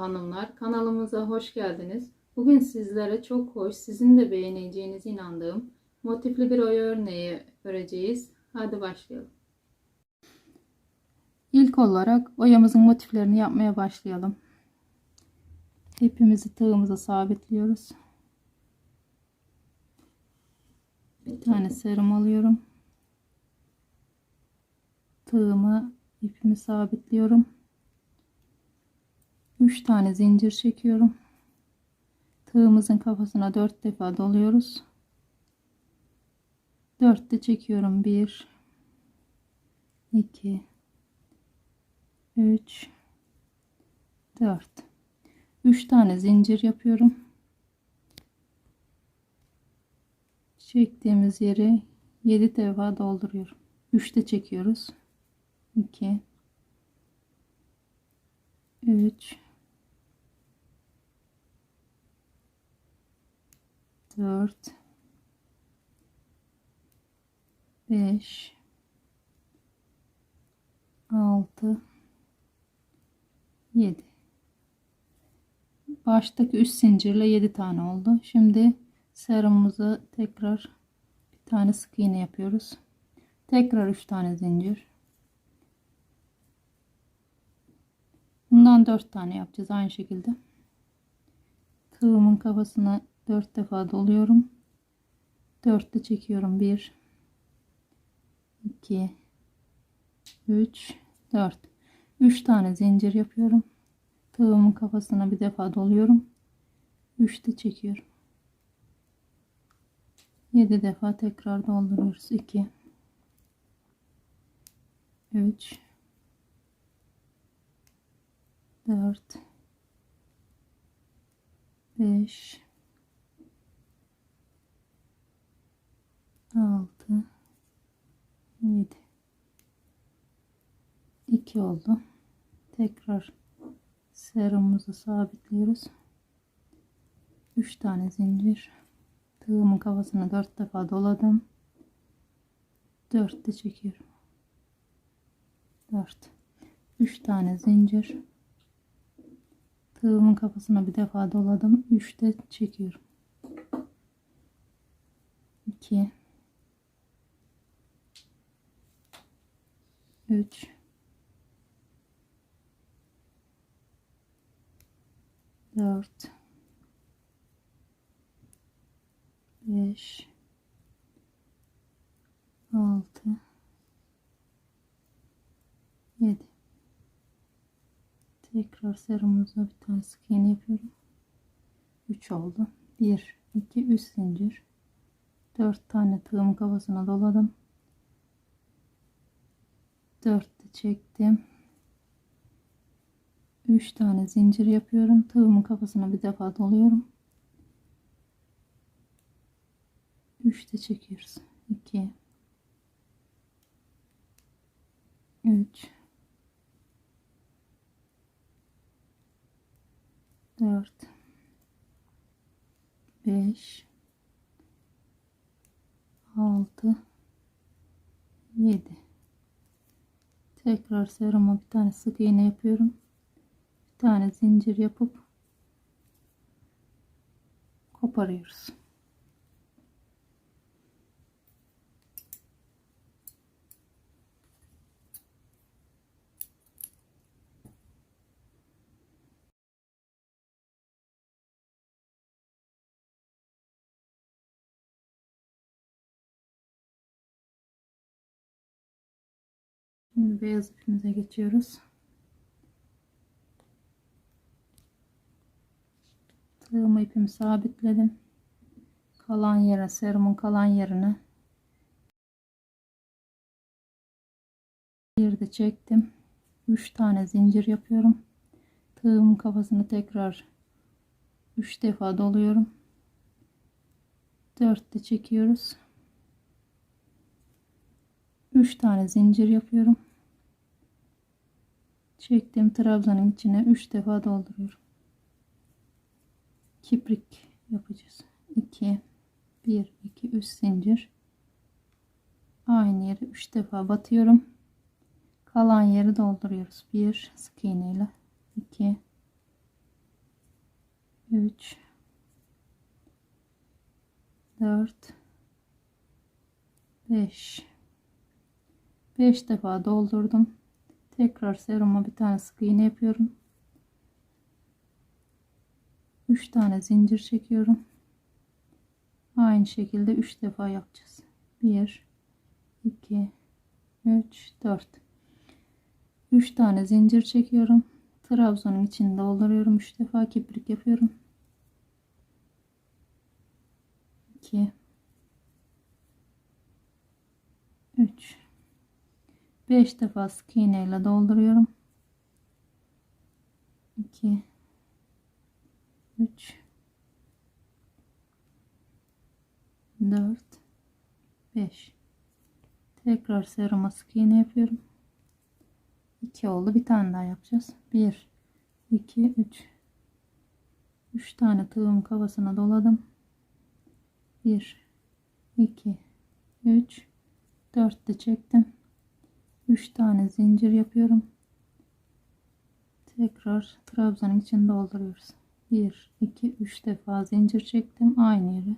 hanımlar, kanalımıza hoş geldiniz. Bugün sizlere çok hoş, sizin de beğeneceğinize inandığım motifli bir oya örneği öreceğiz. Hadi başlayalım. İlk olarak oyamızın motiflerini yapmaya başlayalım. İpimizi tığımıza sabitliyoruz. Bir tane serum alıyorum. Tığımı ipimi sabitliyorum. 3 tane zincir çekiyorum. Tığımızın kafasına 4 defa doluyoruz. 4 de çekiyorum. 1 2 3 4 3 tane zincir yapıyorum. Çektiğimiz yeri 7 defa dolduruyorum. 3 de çekiyoruz. 2 3 4 5 6 7 baştaki üst zincirle 7 tane oldu. Şimdi serumumuzu tekrar bir tane sık iğne yapıyoruz. Tekrar 3 tane zincir. Bundan 4 tane yapacağız aynı şekilde. Tığımın kafasına 4 defa doluyorum. 4 de çekiyorum. 1 2 3 4 3 tane zincir yapıyorum. Tığımın kafasına bir defa doluyorum. 3 de çekiyorum. 7 defa tekrar dolduruyoruz. 2 3 4 5 6 7 2 oldu. Tekrar serumumuzu sabitliyoruz. 3 tane zincir. Tığımın kafasına 4 defa doladım. 4 de çekiyorum. 4 3 tane zincir. Tığımın kafasına bir defa doladım. 3 de çekiyorum. 2 3 4 5 6 7 tekrar serumuza bir tane sık iğne yapıyorum. 3 oldu. 1 2 3 zincir. 4 tane tığımın kafasına doladım 4 de çektim. 3 tane zincir yapıyorum. Tığımın kafasına bir defa doluyorum. 3 de çekiyoruz 2 3 4 5 6 7 tekrar seruma bir tane sık iğne yapıyorum. Bir tane zincir yapıp koparıyoruz Şimdi beyaz ipimize geçiyoruz. Tığımı ipimi sabitledim. Kalan yere, serumun kalan yerine bir de çektim. 3 tane zincir yapıyorum. Tığımın kafasını tekrar 3 defa doluyorum. 4 de çekiyoruz. 3 tane zincir yapıyorum. Çektiğim trabzanın içine 3 defa dolduruyorum. Kiprik yapacağız. 2 1 2 3 zincir. Aynı yere 3 defa batıyorum. Kalan yeri dolduruyoruz. 1 sık iğne ile 2 3 4 5 5 defa doldurdum. Tekrar seruma bir tane sık iğne yapıyorum. 3 tane zincir çekiyorum. Aynı şekilde 3 defa yapacağız. 1 2 3 4 3 tane zincir çekiyorum. Trabzonun içinde dolduruyorum. 3 defa kiprik yapıyorum. 2 3 5 defa sık iğne ile dolduruyorum. 2 3 4 5 tekrar seruma sık iğne yapıyorum. 2 oldu. Bir tane daha yapacağız. 1 2 3 3 tane tığım kafasına doladım. 1 2 3 4 de çektim 3 tane zincir yapıyorum. Tekrar trabzanın içinde dolduruyoruz. 1 2 3 defa zincir çektim. Aynı yere.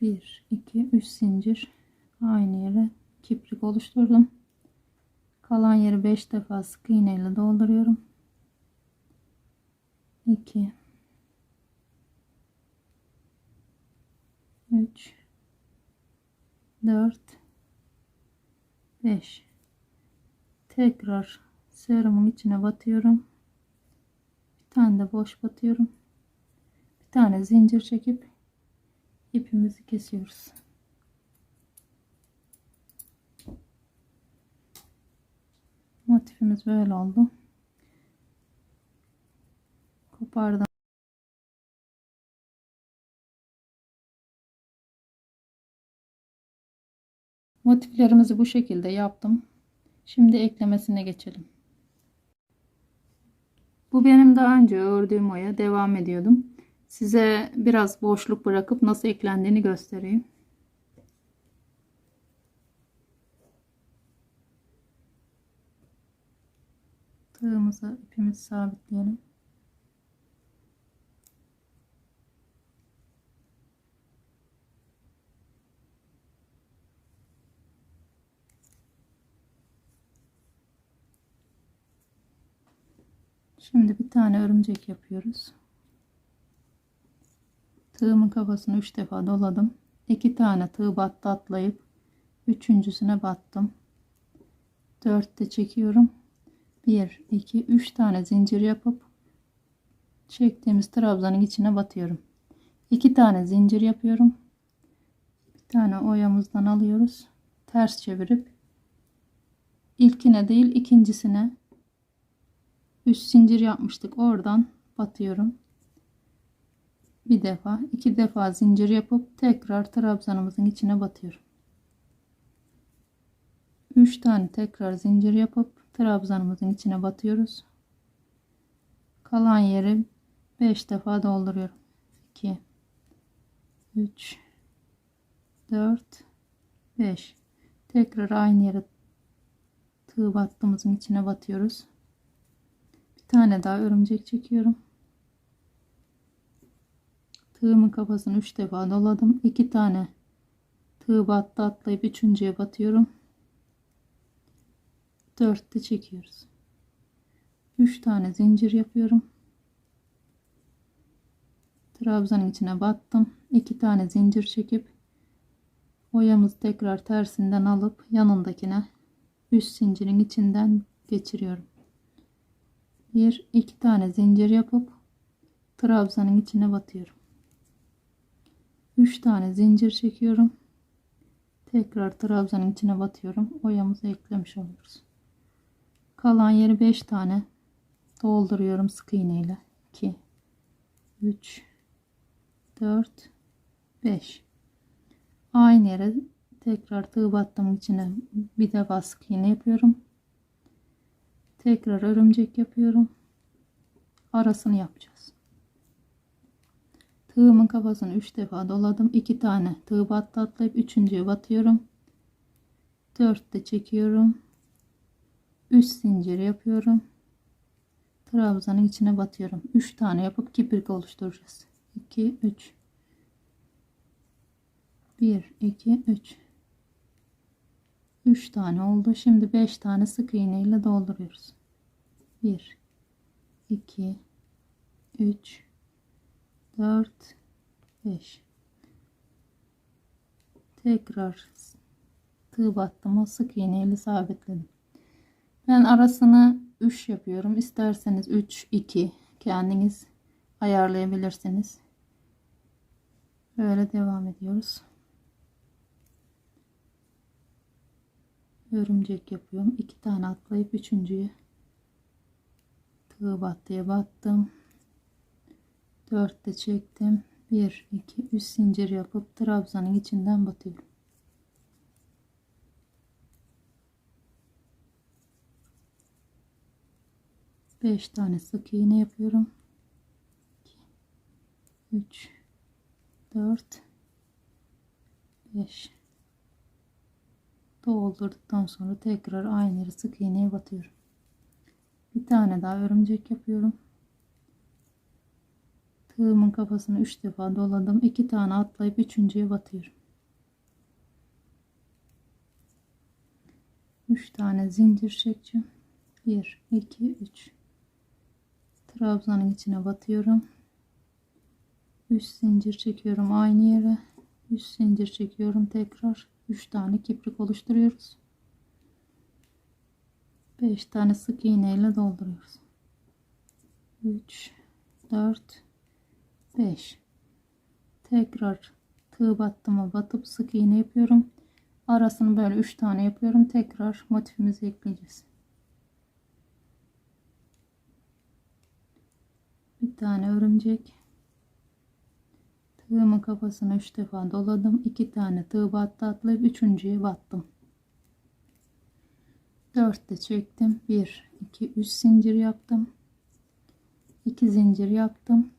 1 2 3 zincir. Aynı yere kiprik oluşturdum. Kalan yeri 5 defa sık iğne ile dolduruyorum. 2 3 4 5 tekrar serumun içine batıyorum. Bir tane de boş batıyorum. Bir tane zincir çekip ipimizi kesiyoruz. Motifimiz böyle oldu. Kopardım motiflerimizi bu şekilde yaptım. Şimdi eklemesine geçelim. Bu benim daha önce ördüğüm oya. Devam ediyordum. Size biraz boşluk bırakıp nasıl eklendiğini göstereyim. Tığımıza ipimizi sabitleyelim Şimdi bir tane örümcek yapıyoruz. Tığımın kafasını 3 defa doladım. 2 tane tığ battı atlayıp üçüncüsüne battım. 4 de çekiyorum. 1 2 3 tane zincir yapıp çektiğimiz trabzanın içine batıyorum. 2 tane zincir yapıyorum. Bir tane oyamızdan alıyoruz. Ters çevirip ilkine değil ikincisine üst zincir yapmıştık. Oradan batıyorum. Bir defa iki defa zincir yapıp tekrar trabzanımızın içine batıyorum. 3 tane tekrar zincir yapıp trabzanımızın içine batıyoruz. Kalan yeri 5 defa dolduruyorum. 2 3 4 5 tekrar aynı yere tığ battığımızın içine batıyoruz tane daha örümcek çekiyorum. Tığımın kafasını 3 defa doladım. 2 tane tığ battı atlayıp üçüncüye batıyorum. 4 de çekiyoruz. 3 tane zincir yapıyorum. Trabzanın içine battım. 2 tane zincir çekip oyamızı tekrar tersinden alıp yanındakine üst zincirin içinden geçiriyorum bir iki tane zincir yapıp trabzanın içine batıyorum. 3 tane zincir çekiyorum. Tekrar trabzanın içine batıyorum. Oyamızı eklemiş oluyoruz. Kalan yeri 5 tane dolduruyorum sık iğne ile. 2 3 4 5 aynı yere tekrar tığ battığım içine bir defa sık iğne yapıyorum tekrar örümcek yapıyorum. Arasını yapacağız. Tığımın kafasını 3 defa doladım. 2 tane tığ battı atlayıp üçüncüye batıyorum. 4 de çekiyorum. 3 zincir yapıyorum. Trabzanın içine batıyorum. 3 tane yapıp kiprik oluşturacağız. 2 3 1 2 3 3 tane oldu. Şimdi 5 tane sık iğne ile dolduruyoruz. 1 2 3 4 5 tekrar tığ battıma sık iğne ile sabitledim. Ben arasını 3 yapıyorum. İsterseniz 3 2 kendiniz ayarlayabilirsiniz. Böyle devam ediyoruz. Örümcek yapıyorum. 2 tane atlayıp üçüncüye tığ battıya battım. 4 de çektim. 1 2 3 zincir yapıp trabzanın içinden batıyorum. Beş tane sık iğne yapıyorum. 3 4 5 doldurduktan sonra tekrar aynı yere sık iğneye batıyorum. Bir tane daha örümcek yapıyorum. Tığımın kafasını 3 defa doladım. 2 tane atlayıp üçüncüye batıyorum. 3 tane zincir çekeceğim. 1 2 3 Trabzanın içine batıyorum. 3 zincir çekiyorum aynı yere. 3 zincir çekiyorum tekrar. 3 tane kiprik oluşturuyoruz. 5 tane sık iğne ile dolduruyoruz. 3 4 5 tekrar tığ battıma batıp sık iğne yapıyorum. Arasını böyle 3 tane yapıyorum. Tekrar motifimizi ekleyeceğiz. Bir tane örümcek Tığımın kafasını 3 defa doladım. 2 tane tığ battı atlayıp üçüncüye battım. 4 de çektim. 1 2 3 zincir yaptım. 2 zincir yaptım.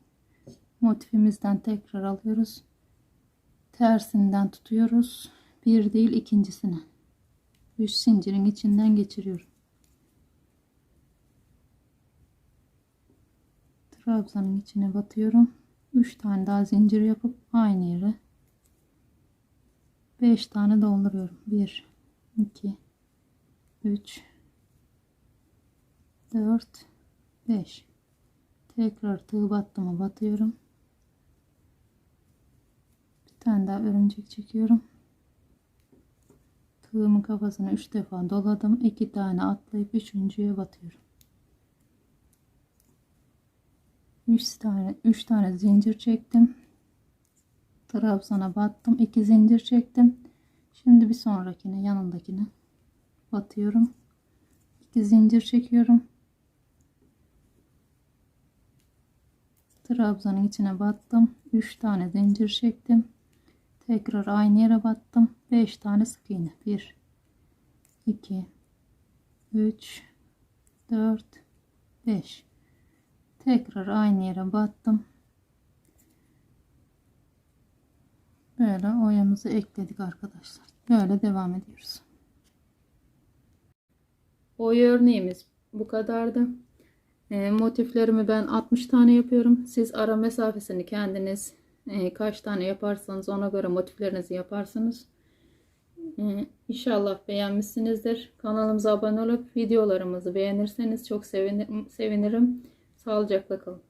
Motifimizden tekrar alıyoruz. Tersinden tutuyoruz. Bir değil ikincisine. 3 zincirin içinden geçiriyorum. Trabzanın içine batıyorum. 3 tane daha zincir yapıp aynı yere 5 tane dolduruyorum. 1 2 3 4 5 tekrar tığ battıma batıyorum. Bir tane daha örümcek çekiyorum. Tığımın kafasını 3 defa doladım. 2 tane atlayıp üçüncüye batıyorum 3 tane 3 tane zincir çektim. Trabzana battım. 2 zincir çektim. Şimdi bir sonrakine yanındakine batıyorum. 2 zincir çekiyorum. Trabzanın içine battım. 3 tane zincir çektim. Tekrar aynı yere battım. 5 tane sık iğne. 1 2 3 4 5 tekrar aynı yere battım böyle oyamızı ekledik arkadaşlar böyle devam ediyoruz oy örneğimiz bu kadardı e, motiflerimi ben 60 tane yapıyorum siz ara mesafesini kendiniz e, kaç tane yaparsanız ona göre motiflerinizi yaparsınız ee, İnşallah beğenmişsinizdir. Kanalımıza abone olup videolarımızı beğenirseniz çok sevinirim. sevinirim. Sağlıcakla kalın.